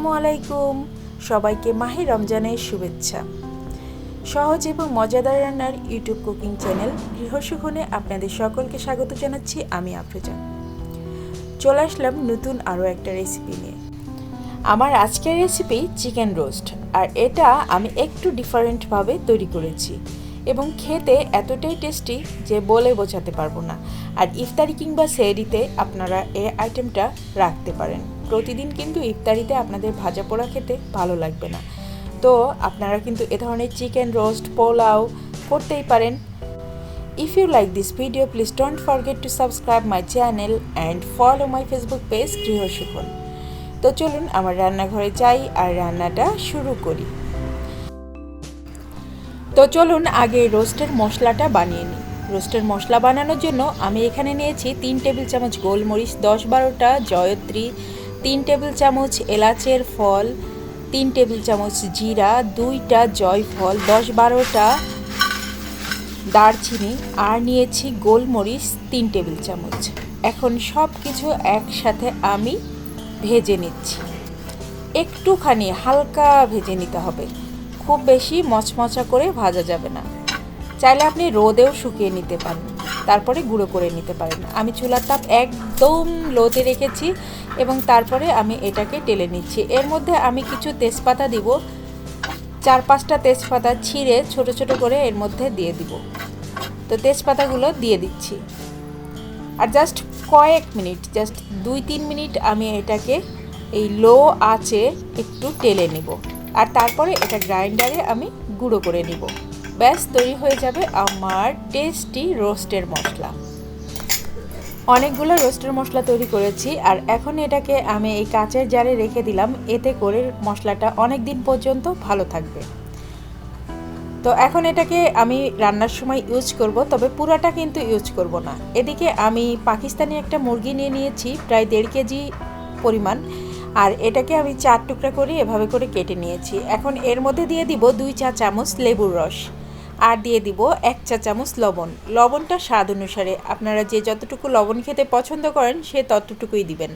আসসালামু আলাইকুম। সবাইকে মাহে রমজানের শুভেচ্ছা। সহজ এবং মজাদার রান্নার ইউটিউব কুকিং চ্যানেল গৃহসুখনে আপনাদের সকলকে স্বাগত জানাচ্ছি আমি আফরোজা। চলে আসলাম নতুন আরও একটা রেসিপি নিয়ে। আমার আজকের রেসিপি চিকেন রোস্ট, আর এটা আমি একটু ডিফারেন্টভাবে তৈরি করেছি এবং খেতে এতটাই টেস্টি যে বলে বোঝাতে পারব না। আর ইফতারি কিংবা সেরিতে আপনারা এই আইটেমটা রাখতে পারেন। প্রতিদিন কিন্তু ইফতারিতে আপনাদের ভাজা পোড়া খেতে ভালো লাগবে না। তো আপনারা কিন্তু এ ধরনের চিকেন রোস্ট পোলাও করতেই পারেন। If you like this video, please don't forget to subscribe my channel and follow my Facebook page গৃহসুখন তো চলুন আমার রান্নাঘরে যাই আর রান্নাটা শুরু করি। তো চলুন আগে রোস্টের মশলাটা বানিয়ে নিই। রোস্টের মশলা বানানোর জন্য আমি এখানে নিয়েছি তিন টেবিল চামচ গোলমরিচ দশ বারোটা জয়ত্রী তিন টেবিল চামচ এলাচের ফল, তিন টেবিল চামচ জিরা, দুইটা জয়ফল দশ বারোটা দারচিনি, আর নিয়েছি গোলমরিচ তিন টেবিল চামচ। এখন সব কিছু একসাথে আমি ভেজে নিচ্ছি। একটুখানি হালকা ভেজে নিতে হবে। খুব বেশি মচমচা করে ভাজা যাবে না। চাইলে আপনি রোদেও শুকিয়ে নিতে পারেন। তারপরে গুঁড়ো করে নিতে পারেন। আমি চুলার তাপ একদম লোতে রেখেছি। এবং তারপরে আমি এটাকে টেলে নিচ্ছি। এর মধ্যে আমি কিছু তেজপাতা দিব। চার পাঁচটা তেজপাতা ছিঁড়ে ছোট ছোট করে এর মধ্যে দিয়ে দিব। তো তেজপাতাগুলো দিয়ে দিচ্ছি। আর জাস্ট কয়েক মিনিট জাস্ট দুই তিন মিনিট আমি এটাকে এই লো আঁচে একটু টেলে নিব। আর তারপরে এটা গ্রাইন্ডারে আমি গুঁড়ো করে নিব। ব্যাস, তৈরি হয়ে যাবে আমার টেস্টি রোস্টের মশলা। অনেকগুলো রোস্টের মশলা তৈরি করেছি আর এখন এটাকে আমি এই কাঁচের জারে রেখে দিলাম। এতে করে মশলাটা অনেক দিন পর্যন্ত ভালো থাকবে। তো এখন এটাকে আমি রান্নার সময় ইউজ করব, তবে পুরাটা কিন্তু ইউজ করব না। এদিকে আমি পাকিস্তানি একটা মুরগি নিয়ে নিয়েছি, প্রায় দেড় কেজি পরিমাণ। আর এটাকে আমি চার টুকরা করে এভাবে করে কেটে নিয়েছি। এখন এর মধ্যে দিয়ে দিব দুই চা চামচ লেবুর রস। আর দিয়ে দিব এক চা চামচ লবণ। লবণটা স্বাদ অনুসারে আপনারা যে যতটুকু লবণ খেতে পছন্দ করেন, সে ততটুকুই দিবেন।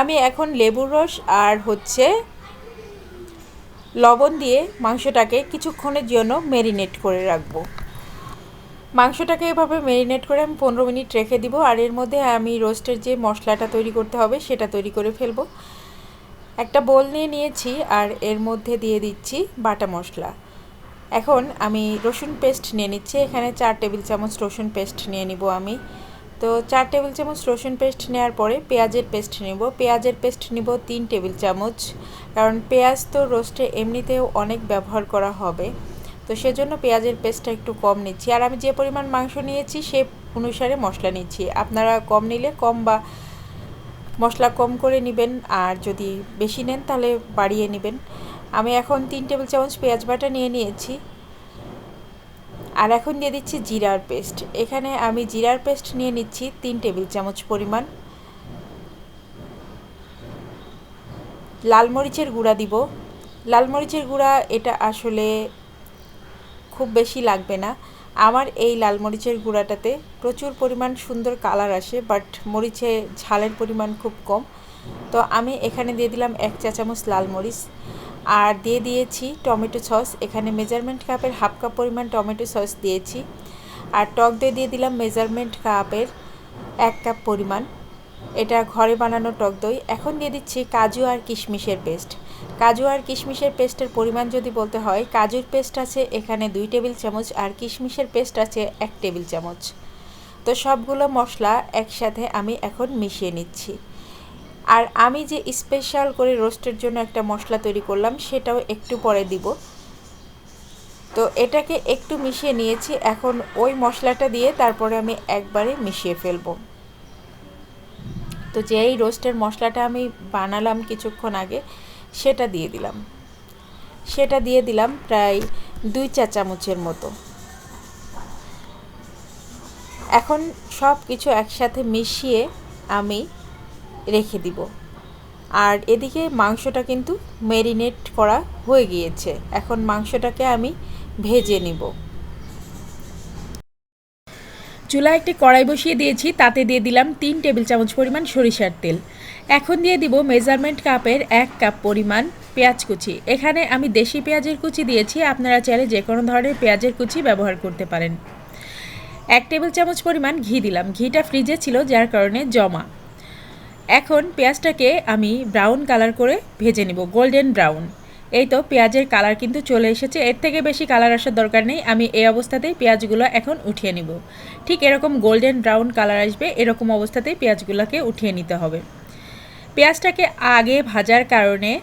আমি এখন লেবুর রস আর হচ্ছে লবণ দিয়ে মাংসটাকে কিছুক্ষণের জন্য ম্যারিনেট করে রাখব। মাংসটাকে এভাবে ম্যারিনেট করে আমি পনেরো মিনিট রেখে দিব আর এর মধ্যে আমি রোস্টের যে মশলাটা তৈরি করতে হবে, সেটা তৈরি করে ফেলব। একটা বোল নিয়ে নিয়েছি আর এর মধ্যে দিয়ে দিচ্ছি বাটা মশলা। এখন আমি রসুন পেস্ট নিয়ে নিচ্ছি। এখানে চার টেবিল চামচ রসুন পেস্ট নিয়ে নিব আমি। তো চার টেবিল চামচ রসুন পেস্ট নেওয়ার পরে পেঁয়াজের পেস্ট নেব। পেঁয়াজের পেস্ট নিব তিন টেবিল চামচ। কারণ পেঁয়াজ তো রোস্টে এমনিতেও অনেক ব্যবহার করা হবে। তো সেজন্য পেঁয়াজের পেস্টটা একটু কম নিচ্ছি। আর আমি যে পরিমাণ মাংস নিয়েছি সে অনুসারে মশলা নিচ্ছি। আপনারা কম নিলে কম বা মশলা কম করে নেবেন। আর যদি বেশি নেন তাহলে বাড়িয়ে নেবেন। আমি এখন তিন টেবিল চামচ পেঁয়াজ বাটা নিয়ে নিয়েছি। আর এখন দিয়ে দিচ্ছি জিরার পেস্ট। এখানে আমি জিরার পেস্ট নিয়ে নিচ্ছি তিন টেবিল চামচ পরিমাণ। লাল মরিচের গুঁড়া দিব। লাল মরিচের গুঁড়া এটা আসলে খুব বেশি লাগবে না। আমার এই লাল মরিচের গুঁড়াটাতে প্রচুর পরিমাণ সুন্দর কালার আসে, বাট মরিচে ঝালের পরিমাণ খুব কম। তো আমি এখানে দিয়ে দিলাম এক চা চামচ লাল মরিচ। আর দিয়ে দিয়েছি টমেটো সস। এখানে মেজারমেন্ট কাপের হাফ কাপ পরিমাণ টমেটো সস দিয়েছি। আর টক দই দিয়ে দিলাম মেজারমেন্ট কাপের এক কাপ পরিমাণ। এটা ঘরে বানানো টক দই। এখন দিয়ে দিচ্ছি কাজু আর কিশমিশের পেস্ট। কাজু আর কিশমিশের পেস্টের পরিমাণ যদি বলতে হয়, কাজুর পেস্ট আছে এখানে দুই টেবিল চামচ আর কিশমিশের পেস্ট আছে এক টেবিল চামচ। তো সবগুলো মশলা একসাথে আমি এখন মিশিয়ে নিচ্ছি। আর আমি যে স্পেশাল করে রোস্টের জন্য একটা মশলা তৈরি করলাম, সেটাও একটু পরে দিব। তো এটাকে একটু মিশিয়ে নিয়েছি, এখন ওই মশলাটা দিয়ে তারপরে আমি একবারে মিশিয়ে ফেলব। তো যেই রোস্টের মশলাটা আমি বানালাম কিছুক্ষণ আগে, সেটা দিয়ে দিলাম। সেটা দিয়ে দিলাম প্রায় দুই চা চামচের মতো। এখন সব কিছু একসাথে মিশিয়ে আমি রেখে দিব। আর এদিকে মাংসটা কিন্তু ম্যারিনেট করা হয়ে গিয়েছে। এখন মাংসটাকে আমি ভেজে নিব। চুলায় একটি কড়াই বসিয়ে দিয়েছি, তাতে দিয়ে দিলাম তিন টেবিল চামচ পরিমাণ সরিষার তেল। এখন দিয়ে দিব মেজারমেন্ট কাপের এক কাপ পরিমাণ পেঁয়াজ কুচি। এখানে আমি দেশি পেঁয়াজের কুচি দিয়েছি, আপনারা চাইলে যে কোনো ধরনের পেঁয়াজের কুচি ব্যবহার করতে পারেন। এক টেবিল চামচ পরিমাণ ঘি দিলাম। ঘিটা ফ্রিজে ছিল, যার কারণে জমা। এখন পেঁয়াজটাকে আমি ব্রাউন কালার করে ভেজে নিব গোল্ডেন ব্রাউন এই তো পেঁয়াজের কালার কিন্তু চলে এসেছে, এর থেকে বেশি কালার আসার দরকার নেই, আমি এই অবস্থাতেই পেঁয়াজগুলো এখন উঠিয়ে নিব। ঠিক এরকম গোল্ডেন ব্রাউন কালার আসবে, এরকম অবস্থাতেই পেঁয়াজগুলোকে উঠিয়ে নিতে হবে। পেঁয়াজটাকে আগে ভাজার কারণে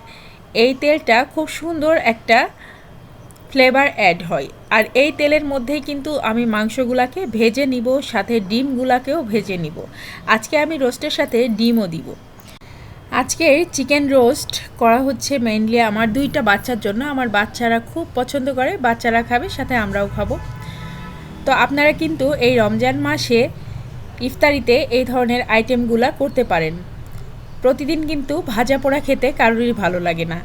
এই তেলটা খুব সুন্দর একটা ফ্লেভার অ্যাড হয়। আর এই তেলের মধ্যেই কিন্তু আমি মাংসগুলাকে ভেজে নিব, সাথে ডিমগুলাকেও ভেজে নিব। আজকে আমি রোস্টের সাথে ডিমও দিব। আজকে চিকেন রোস্ট করা হচ্ছে মেইনলি আমার দুইটা বাচ্চার জন্য। আমার বাচ্চারা খুব পছন্দ করে, বাচ্চারা খাবে, সাথে আমরাও খাব। তো আপনারা কিন্তু এই রমজান মাসে ইফতারিতে এই ধরনের আইটেমগুলা করতে পারেন। প্রতিদিন কিন্তু ভাজা পোড়া খেতে কারোরই ভালো লাগে না।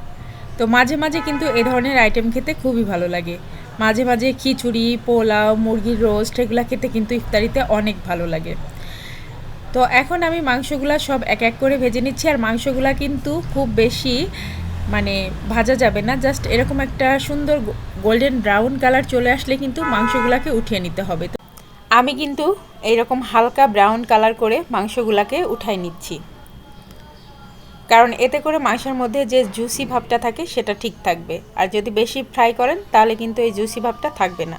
তো মাঝে মাঝে কিন্তু এ ধরনের আইটেম খেতে খুবই ভালো লাগে। মাঝে মাঝে খিচুড়ি, পোলাও, মুরগির রোস্ট এগুলো খেতে কিন্তু ইফতারিতে অনেক ভালো লাগে। তো এখন আমি মাংসগুলা সব এক এক করে ভেজে নিচ্ছি আর মাংসগুলা কিন্তু খুব বেশি মানে ভাজা যাবে না, জাস্ট এরকম একটা সুন্দর গোল্ডেন ব্রাউন কালার চলে আসলে কিন্তু মাংসগুলাকে উঠিয়ে নিতে হবে। আমি কিন্তু এইরকম হালকা ব্রাউন কালার করে মাংসগুলাকে উঠাই নিচ্ছি। কারণ এতে করে মাংসের মধ্যে যে জুসি ভাবটা থাকে সেটা ঠিক থাকবে। আর যদি বেশি ফ্রাই করেন, তাহলে কিন্তু এই জুসি ভাবটা থাকবে না।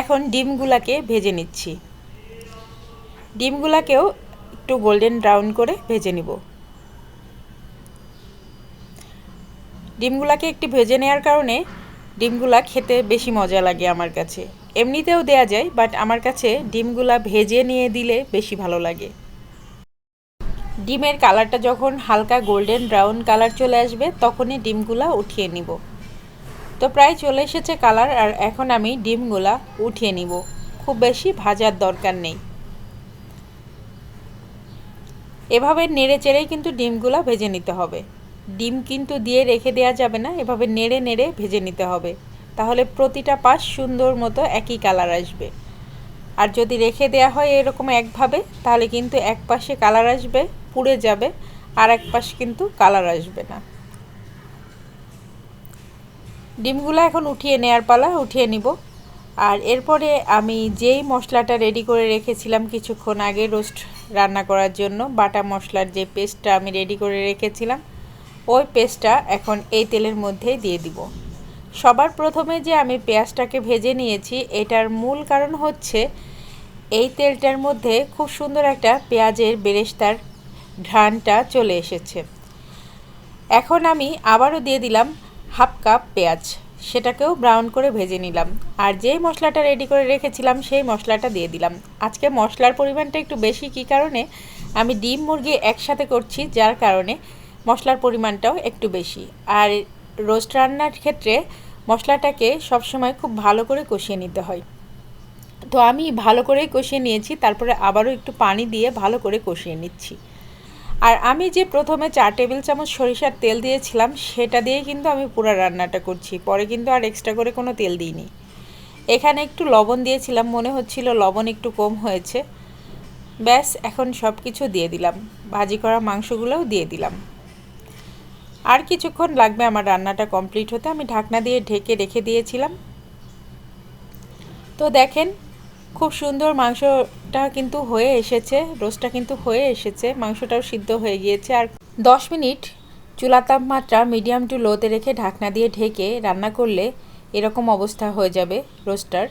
এখন ডিমগুলাকে ভেজে নিচ্ছি। ডিমগুলাকেও একটু গোল্ডেন ব্রাউন করে ভেজে নিব। ডিমগুলাকে একটু ভেজে নেওয়ার কারণে ডিমগুলা খেতে বেশি মজা লাগে আমার কাছে। এমনিতেও দেয়া যায় বাট আমার কাছে ডিমগুলা ভেজে নিয়ে দিলে বেশি ভালো লাগে। ডিমের কালারটা যখন হালকা গোল্ডেন ব্রাউন কালার চলে আসবে, তখনই ডিমগুলা উঠিয়ে নিব। তো প্রায় চলে এসেছে কালার, আর এখন আমি ডিমগুলা উঠিয়ে নিব। খুব বেশি ভাজার দরকার নেই। এভাবে নেড়ে চেড়েই কিন্তু ডিমগুলা ভেজে নিতে হবে। ডিম কিন্তু দিয়ে রেখে দেওয়া যাবে না, এভাবে নেড়ে নেড়ে ভেজে নিতে হবে। তাহলে প্রতিটা পাশ সুন্দর মতো একই কালার আসবে। আর যদি রেখে দেওয়া হয় এরকম একভাবে, তাহলে কিন্তু এক পাশে কালার আসবে। পুড়ে যাবে, আর এক পাশ কিন্তু কালার আসবে না। ডিমগুলো এখন উঠিয়ে নেয়ার পালা, উঠিয়ে নিব। আর এরপরে আমি যেই মশলাটা রেডি করে রেখেছিলাম কিছুক্ষণ আগে রোস্ট রান্না করার জন্য, বাটা মশলার যে পেস্টটা আমি রেডি করে রেখেছিলাম, ওই পেস্টটা এখন এই তেলের মধ্যেই দিয়ে দিব। সবার প্রথমে যে আমি পেঁয়াজটাকে ভেজে নিয়েছি, এটার মূল কারণ হচ্ছে এই তেলটার মধ্যে খুব সুন্দর একটা পেঁয়াজের বেরেস্তার ঘ্রাণটা চলে এসেছে। এখন আমি আবারও দিয়ে দিলাম হাফ কাপ পেঁয়াজ। সেটাকেও ব্রাউন করে ভেজে নিলাম। আর যেই মশলাটা রেডি করে রেখেছিলাম, সেই মশলাটা দিয়ে দিলাম। আজকে মশলার পরিমাণটা একটু বেশি, কি কারণে? আমি ডিম মুরগি একসাথে করছি, যার কারণে মশলার পরিমাণটাও একটু বেশি। আর রোস্ট রান্নার ক্ষেত্রে মশলাটাকে সবসময় খুব ভালো করে কষিয়ে নিতে হয়। তো আমি ভালো করেই কষিয়ে নিয়েছি, তারপরে আবারও একটু পানি দিয়ে ভালো করে কষিয়ে নিচ্ছি। আর আমি যে প্রথমে চার টেবিল চামচ সরিষার তেল দিয়েছিলাম, সেটা দিয়ে কিন্তু আমি পুরো রান্নাটা করছি। পরে কিন্তু আর এক্সট্রা করে কোনো তেল দিইনি। এখানে একটু লবণ দিয়েছিলাম, মনে হচ্ছিল লবণ একটু কম হয়েছে। ব্যাস, এখন সব কিছু দিয়ে দিলাম। ভাজি করা মাংসগুলোও দিয়ে দিলাম। আর কিছুক্ষণ লাগবে আমার রান্নাটা কমপ্লিট হতে। আমি ঢাকনা দিয়ে ঢেকে রেখে দিয়েছিলাম। তো দেখেন, খুব সুন্দর মাংসটা কিন্তু হয়ে এসেছে, রোস্টটা কিন্তু হয়ে এসেছে, মাংসটাও সিদ্ধ হয়ে গিয়েছে। আর দশ মিনিট চুলা তাপমাত্রা মিডিয়াম টু লোতে রেখে ঢাকনা দিয়ে ঢেকে রান্না করলে এরকম অবস্থা হয়ে যাবে রোস্টার।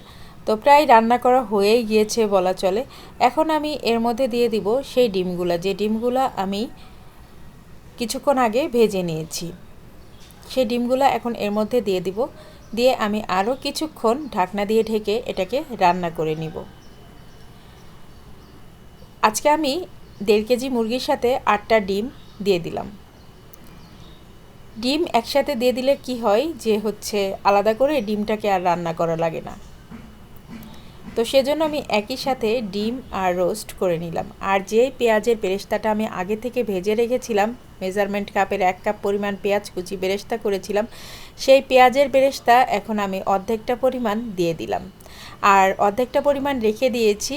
তো প্রায় রান্না করা হয়েই গিয়েছে বলা চলে। এখন আমি এর মধ্যে দিয়ে দিব সেই ডিমগুলা। যে ডিমগুলা আমি কিছুক্ষণ আগে ভেজে নিয়েছি, সেই ডিমগুলো এখন এর মধ্যে দিয়ে দিব। দিয়ে আমি আরও কিছুক্ষণ ঢাকনা দিয়ে ঢেকে এটাকে রান্না করে নিব। আজকে আমি দেড় কেজি মুরগির সাথে আটটা ডিম দিয়ে দিলাম। ডিম একসাথে দিয়ে দিলে কি হয় যে হচ্ছে আলাদা করে ডিমটাকে আর রান্না করা লাগে না। তো সেজন্য আমি একই সাথে ডিম আর রোস্ট করে নিলাম। আর যে পেঁয়াজের বেরেস্তাটা আমি আগে থেকে ভেজে রেখেছিলাম, মেজারমেন্ট কাপের এক কাপ পরিমাণ পেঁয়াজ কুচি বেরেস্তা করেছিলাম, সেই পেঁয়াজের বেরেস্তা এখন আমি অর্ধেকটা পরিমাণ দিয়ে দিলাম। আর অর্ধেকটা পরিমাণ রেখে দিয়েছি,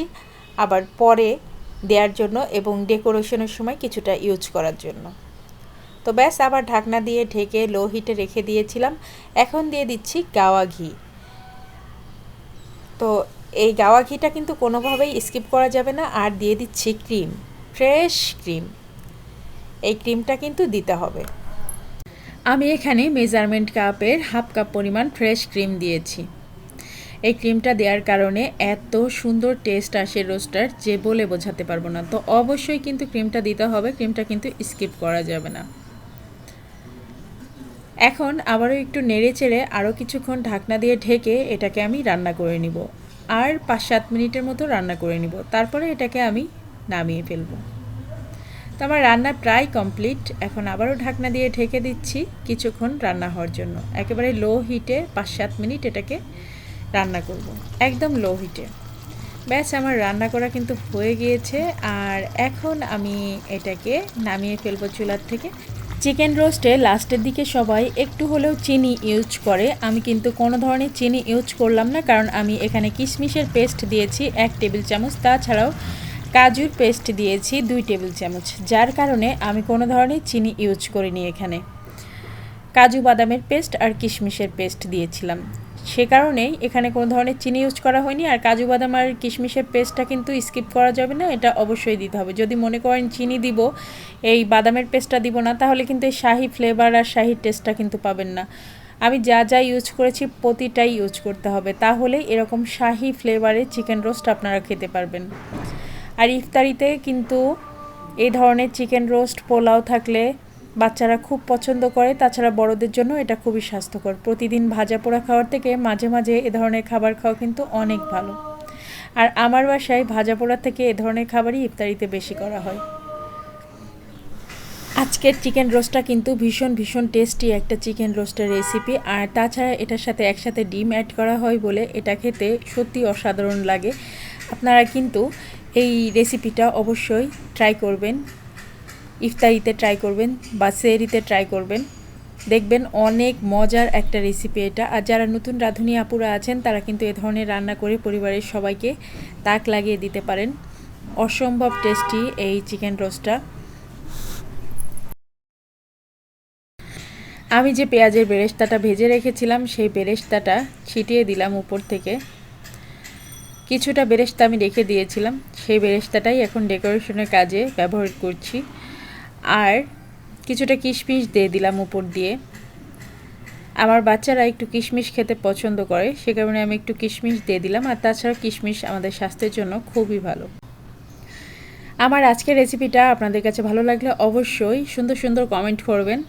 আবার পরে দেওয়ার জন্য এবং ডেকোরেশনের সময় কিছুটা ইউজ করার জন্য। তো ব্যাস, আবার ঢাকনা দিয়ে ঢেকে লো হিটে রেখে দিয়েছিলাম। এখন দিয়ে দিচ্ছি গাওয়া ঘি। তো এই গাওয়া ঘিটা কিন্তু কোনোভাবেই স্কিপ করা যাবে না। আর দিয়ে দিচ্ছি ক্রিম, ফ্রেশ ক্রিম। এই ক্রিমটা কিন্তু দিতে হবে। আমি এখানে মেজারমেন্ট কাপের হাফ কাপ পরিমাণ ফ্রেশ ক্রিম দিয়েছি। এই ক্রিমটা দেওয়ার কারণে এত সুন্দর টেস্ট আসে রোস্টার যে বলে বোঝাতে পারব না। তো অবশ্যই কিন্তু ক্রিমটা দিতে হবে, ক্রিমটা কিন্তু স্কিপ করা যাবে না। এখন আবারও একটু নেড়ে চেড়ে আরও কিছুক্ষণ ঢাকনা দিয়ে ঢেকে এটাকে আমি রান্না করে নিব। আর পাঁচ সাত মিনিটের মতো রান্না করে নিব। তারপরে এটাকে আমি নামিয়ে ফেলব। তো আমার রান্না প্রায় কমপ্লিট এখন আবারও ঢাকনা দিয়ে ঢেকে দিচ্ছি কিছুক্ষণ রান্না হওয়ার জন্য। একেবারে লো হিটে পাঁচ সাত মিনিট এটাকে রান্না করব। একদম লো হিটে ব্যাস, আমার রান্না করা কিন্তু হয়ে গিয়েছে। আর এখন আমি এটাকে নামিয়ে ফেলব চুলার থেকে। চিকেন রোস্টে লাস্টের দিকে সবাই একটু হলেও চিনি ইউজ করে। আমি কিন্তু কোনো ধরনের চিনি ইউজ করলাম না, কারণ আমি এখানে কিশমিশের পেস্ট দিয়েছি এক টেবিল চামচ। তাছাড়াও কাজুর পেস্ট দিয়েছি দুই টেবিল চামচ। যার কারণে আমি কোনো ধরনের চিনি ইউজ করিনি এখানে। কাজু বাদামের পেস্ট আর কিশমিশের পেস্ট দিয়েছিলাম। সে কারণেই এখানে কোনো ধরনের চিনি ইউজ করা হয়নি, আর কাজু বাদাম আর কিশমিশের পেস্টটা কিন্তু স্কিপ করা যাবে না, এটা অবশ্যই দিতে হবে। যদি মনে করেন চিনি দিব, এই বাদামের পেস্টটা দিব না, তাহলে কিন্তু এই শাহি ফ্লেভার আর শাহি টেস্টটা কিন্তু পাবেন না। আমি যা যা ইউজ করেছি, প্রতিটাই ইউজ করতে হবে। তাহলে এরকম শাহি ফ্লেভারের চিকেন রোস্ট আপনারা খেতে পারবেন। আর ইফতারিতে কিন্তু এই ধরনের চিকেন রোস্ট পোলাও থাকলে বাচ্চারা খুব পছন্দ করে, তাছাড়া বড়দের জন্য এটা খুবই স্বাস্থ্যকর। প্রতিদিন ভাজা পোড়া খাওয়ার থেকে মাঝে মাঝে এ ধরনের খাবার খাওয়া কিন্তু অনেক ভালো। আর আমার বাসায় ভাজা পোড়া থেকে এ ধরনের খাবারই ইফতারিতে বেশি করা হয়। আজকের চিকেন রোস্টটা কিন্তু ভীষণ ভীষণ টেস্টি একটা চিকেন রোস্টের রেসিপি। আর তাছাড়া এটার সাথে একসাথে ডিম অ্যাড করা হয় বলে এটা খেতে সত্যি অসাধারণ লাগে। আপনারা কিন্তু এই রেসিপিটা অবশ্যই ট্রাই করবেন। ইফতারিতে ট্রাই করবেন বা সেরিতে ট্রাই করবেন। দেখবেন অনেক মজার একটা রেসিপি এটা। আর যারা নতুন রাঁধুনি আপুরা আছেন, তারা কিন্তু এ ধরনের রান্না করে পরিবারের সবাইকে তাক লাগিয়ে দিতে পারেন। অসম্ভব টেস্টি এই চিকেন রোস্টটা আমি যে পেঁয়াজের বেরেস্তাটা ভেজে রেখেছিলাম, সেই বেরেস্তাটা ছিটিয়ে দিলাম উপর থেকে। কিছুটা বেরেস্তা আমি রেখে দিয়েছিলাম। সেই বেরেস্তাটাই এখন ডেকোরেশনের কাজে ব্যবহার করছি। আর কিছুটা কিশমিশ দিয়ে দিলাম উপর দিয়ে। আমার বাচ্চারা একটু কিশমিশ খেতে পছন্দ করে, সে কারণে আমি একটু কিশমিশ দিয়ে দিলাম, আর তাছাড়া কিশমিশ আমাদের স্বাস্থ্যের জন্য খুবই ভালো। আমার আজকের রেসিপিটা আপনাদের কাছে ভালো লাগলে অবশ্যই সুন্দর সুন্দর কমেন্ট করবেন,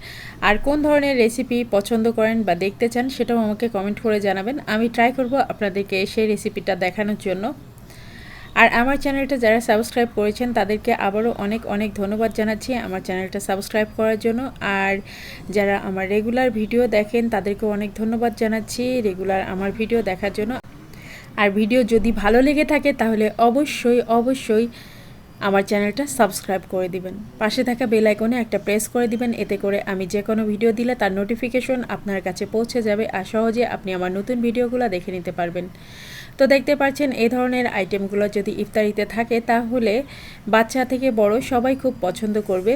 আর কোন ধরনের রেসিপি পছন্দ করেন বা দেখতে চান সেটাও আমাকে কমেন্ট করে জানাবেন। আমি ট্রাই করব আপনাদেরকে সেই রেসিপিটা দেখানোর জন্য। আর আমার চ্যানেলটা যারা সাবস্ক্রাইব করেছেন, তাদেরকে আবারও অনেক অনেক ধন্যবাদ জানাচ্ছি আমার চ্যানেলটা সাবস্ক্রাইব করার জন্য। আর যারা আমার রেগুলার ভিডিও দেখেন, তাদেরকেও অনেক ধন্যবাদ জানাচ্ছি রেগুলার আমার ভিডিও দেখার জন্য। আর ভিডিও যদি ভালো লেগে থাকে, তাহলে অবশ্যই অবশ্যই আমার চ্যানেলটা সাবস্ক্রাইব করে দিবেন। পাশে থাকা বেল আইকনে একটা প্রেস করে দিবেন, এতে করে আমি যে কোনো ভিডিও দিলে তার নোটিফিকেশন আপনার কাছে পৌঁছে যাবে আর সহজে আপনি আমার নতুন ভিডিওগুলো দেখে নিতে পারবেন। তো দেখতে পাচ্ছেন এই ধরনের আইটেমগুলো যদি ইফতারিতে থাকে, তাহলে বাচ্চা থেকে বড় সবাই খুব পছন্দ করবে।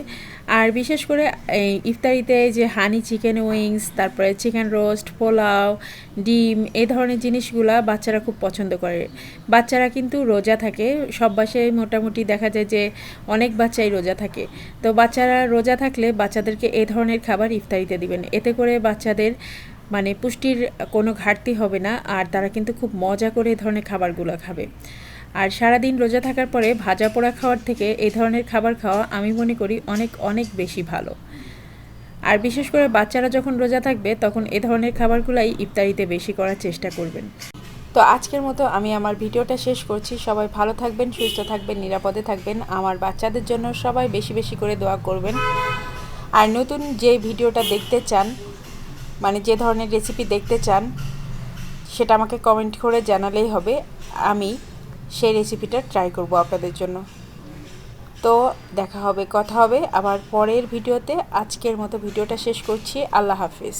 আর বিশেষ করে, এই ইফতারিতে যে হানি চিকেন উইংস তারপরে চিকেন রোস্ট পোলাও, ডিম এই ধরনের জিনিসগুলো বাচ্চারা খুব পছন্দ করে। বাচ্চারা কিন্তু রোজা থাকে। সব বাসায় মোটামুটি দেখা যায় যে অনেক বাচ্চাই রোজা থাকে। তো বাচ্চারা রোজা থাকলে বাচ্চাদেরকে এই ধরনের খাবার ইফতারিতে দিবেন। এতে করে বাচ্চাদের মানে পুষ্টির কোনো ঘাটতি হবে না, আর তারা কিন্তু খুব মজা করে এ ধরনের খাবারগুলো খাবে। আর সারাদিন রোজা থাকার পরে ভাজা পোড়া খাওয়ার থেকে এই ধরনের খাবার খাওয়া আমি মনে করি অনেক অনেক বেশি ভালো। আর বিশেষ করে বাচ্চারা যখন রোজা থাকবে, তখন এ ধরনের খাবারগুলাই ইফতারিতে বেশি করার চেষ্টা করবেন। তো আজকের মতো আমি আমার ভিডিওটা শেষ করছি। সবাই ভালো থাকবেন, সুস্থ থাকবেন, নিরাপদে থাকবেন। আমার বাচ্চাদের জন্য সবাই বেশি বেশি করে দোয়া করবেন। আর নতুন যে ভিডিওটা দেখতে চান মানে যে ধরনের রেসিপি দেখতে চান, সেটা আমাকে কমেন্ট করে জানালেই হবে। আমি সেই রেসিপিটা ট্রাই করব আপনাদের জন্য। তো দেখা হবে, কথা হবে আবার পরের ভিডিওতে। আজকের মতো ভিডিওটা শেষ করছি। আল্লাহ হাফিজ।